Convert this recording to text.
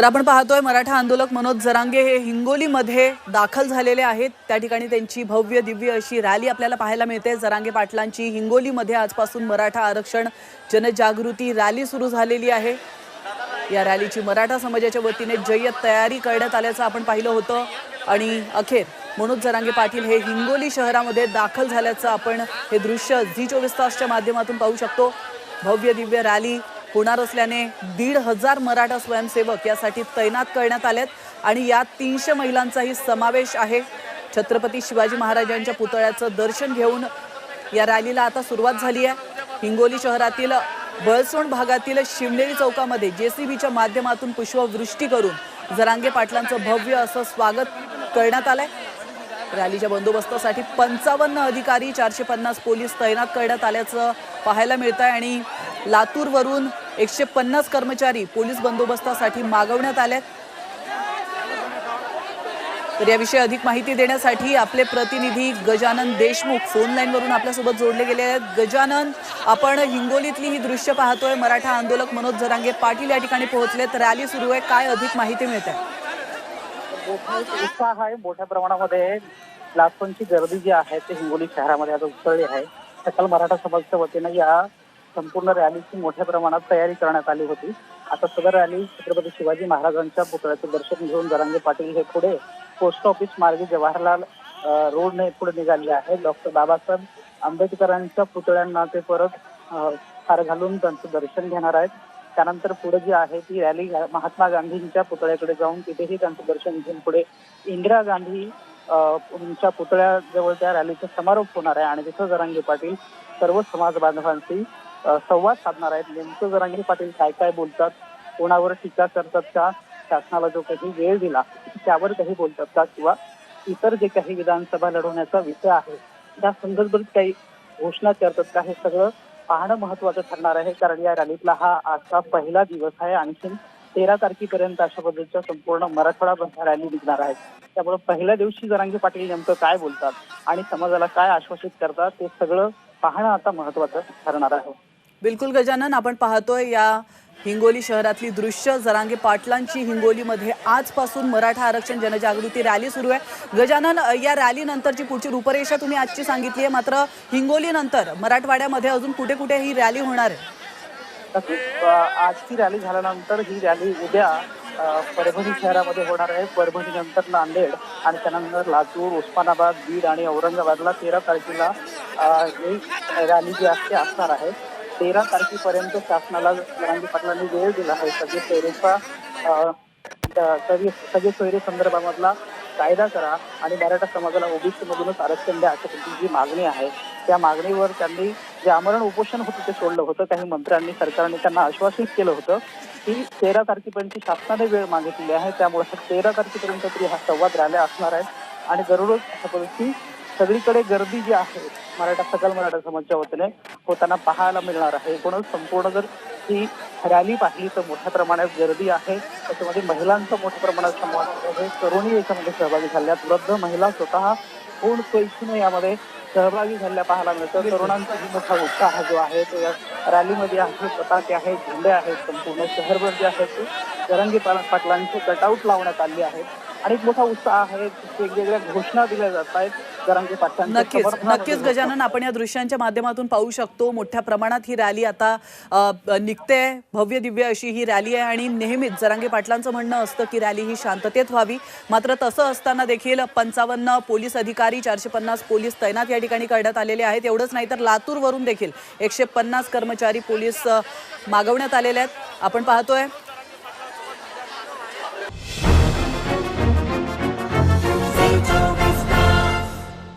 तर आपण पाहतोय मराठा आंदोलक मनोज जरांगे हे हिंगोलीमध्ये दाखल झालेले आहेत. त्या ठिकाणी त्यांची भव्य दिव्य अशी रॅली आपल्याला पाहायला मिळते. जरांगे पाटलांची हिंगोलीमध्ये आजपासून मराठा आरक्षण जनजागृती रॅली सुरू झालेली आहे. या रॅलीची मराठा समाजाच्या वतीने जय्यत तयारी करण्यात आल्याचं आपण पाहिलं होतं. आणि अखेर मनोज जरांगे पाटील हे हिंगोली शहरामध्ये दाखल झाल्याचं आपण हे दृश्य झी चोवीस तासच्या माध्यमातून पाहू शकतो. भव्य दिव्य रॅली होणार असल्याने दीड हजार मराठा स्वयंसेवक यासाठी तैनात करण्यात आलेत आणि यात तीनशे महिलांचाही समावेश आहे. छत्रपती शिवाजी महाराजांच्या पुतळ्याचं दर्शन घेऊन या रॅलीला आता सुरुवात झाली आहे. हिंगोली शहरातील बळसोंड भागातील शिवनेरी चौकामध्ये जे सी बीच्या माध्यमातून पुष्पवृष्टी करून जरांगे पाटलांचं भव्य असं स्वागत करण्यात आलंय. रॅलीच्या बंदोबस्तासाठी पंचावन्न अधिकारी चारशे पन्नास पोलीस तैनात करण्यात आल्याचं पाहायला मिळतं आहे आणि लातूरवरून एकशे पन्नास कर्मचारी पोलीस बंदोबस्तासाठी मागवण्यात आले तर याविषयी अधिक माहिती देण्यासाठी आपले प्रतिनिधी गजानन देशमुख फोन लाईनवरून आपल्यासोबत जोडले गेले आहेत. गजानन आपण हिंगोलीतली ही दृश्य पाहतोय. मराठा आंदोलक मनोज जरांगे पाटील या ठिकाणी पोहोचलेत रॅली सुरू आहे. काय अधिक माहिती मिळते? उत्साह आहे. मोठ्या प्रमाणामध्ये लाखोंची गर्दी जी आहे ते हिंगोली शहरामध्ये आता उसळली आहे. सकल मराठा समाजच्या वतीनं या संपूर्ण रॅलीची मोठ्या प्रमाणात तयारी करण्यात आली होती. आता सदर रॅली छत्रपती शिवाजी महाराजांच्या पुतळ्याचं दर्शन घेऊन जरांगे पाटील हे पुढे पोस्ट ऑफिस मार्गे जवाहरलाल रोडने पुढे निघाले आहे डॉक्टर बाबासाहेब आंबेडकरांच्या पुतळ्यांना ते परत हार घालून त्यांचं दर्शन घेणार आहेत. त्यानंतर पुढे जी आहे ती रॅली महात्मा गांधींच्या पुतळ्याकडे जाऊन तिथेही त्यांचं दर्शन घेऊन पुढे इंदिरा गांधी च्या पुतळ्याजवळ त्या रॅलीचा समारोप होणार आहे आणि तिथं जरांगे पाटील सर्व समाज बांधवांशी संवाद साधणार आहेत. नेमकं जरांगे पाटील काय काय बोलतात कोणावर टीका करतात का शासनाला जो काही वेळ दिला त्यावर काही बोलतात का किंवा इतर जे काही विधानसभा लढवण्याचा विषय आहे त्या संदर्भात काही घोषणा करतात का हे सगळं पाहणं महत्वाचं ठरणार आहे. कारण या रॅलीतला हा आजचा पहिला दिवस आहे. आणखीन तेरा तारखेपर्यंत अशा पद्धतीच्या संपूर्ण मराठवाडा रॅली निघणार आहे त्यामुळे पहिल्या दिवशी जरांगे पाटील नेमकं काय बोलतात आणि समाजाला काय आश्वासित करतात ते सगळं पाहणं आता महत्वाचं ठरणार आहे. बिलकुल गजानन आपण पाहतोय या हिंगोली शहरातली दृश्य. जरांगे पाटलांची हिंगोलीमध्ये आजपासून मराठा आरक्षण जनजागृती रॅली सुरू आहे. गजानन या रॅलीनंतरची पुढची रूपरेषा तुम्ही आजची सांगितली आहे मात्र हिंगोली नंतर मराठवाड्यामध्ये अजून कुठे कुठे ही रॅली होणार आहे? तसेच आजची रॅली झाल्यानंतर ही रॅली उद्या परभणी शहरामध्ये होणार आहे. परभणी नंतर नांदेड आणि त्यानंतर लातूर उस्मानाबाद बीड आणि औरंगाबादला तेरा तारखेला ही रॅली जी असते असणार आहे. तेरा तारखेपर्यंत शासनाला जरांगी पाटलांनी वेळ दिला आहे. सगळे सोयरेचा सगळे सगळे सोयरे संदर्भामधला कायदा करा आणि मराठा समाजाला ओबीसीमधूनच आरक्षण द्या अशा त्यांची जी मागणी आहे. त्या मागणीवर त्यांनी जे आमरण उपोषण होतं ते सोडलं होतं. काही मंत्र्यांनी सरकारने त्यांना आश्वासित केलं होतं की तेरा तारखेपर्यंत शासनाने वेळ मागितलेली आहे. त्यामुळे तेरा तारखेपर्यंत तरी हा संवाद रॅल्या असणार आहे. आणि दररोज अशा पद्धती सगळीकडे गर्दी जी आहे मराठा सकल मराठा समाजच्या वतीने होताना पाहायला मिळणार आहे. एकूणच संपूर्ण जर ही रॅली पाहिली तर मोठ्या प्रमाणात गर्दी आहे. त्याच्यामध्ये महिलांचा मोठ्या प्रमाणात संवाद आहे. तरुणी याच्यामध्ये सहभागी झाल्यात. वृद्ध महिला स्वतः कोण पैसून यामध्ये सहभागी झालेला पाहायला मिळतं. तरुणांचाही मोठा उत्साह जो आहे तो या रॅलीमध्ये आहे पताके आहेत झेंडे आहेत संपूर्ण शहरभर जे आहे ते. तरंगी पाटलांचे कटआउट लावण्यात आले आहेत आणि एक मोठा उत्साह आहे वेगवेगळ्या घोषणा दिल्या जात आहेत नक्कीच नक्कीच गजानन आपण या दृश्यांच्या माध्यमातून पाहू शकतो मोठ्या प्रमाणात ही रॅली आता निघते भव्य दिव्य अशी ही रॅली आहे आणि नेहमीच जरांगे पाटलांचं म्हणणं असतं की रॅली ही शांततेत व्हावी. मात्र तसं असताना देखील पंचावन्न पोलीस अधिकारी चारशे पन्नास पोलीस तैनात या ठिकाणी करण्यात आलेले आहेत. एवढंच नाही तर लातूरवरून देखील एकशे पन्नास कर्मचारी पोलीस मागवण्यात आलेले आहेत. आपण पाहतोय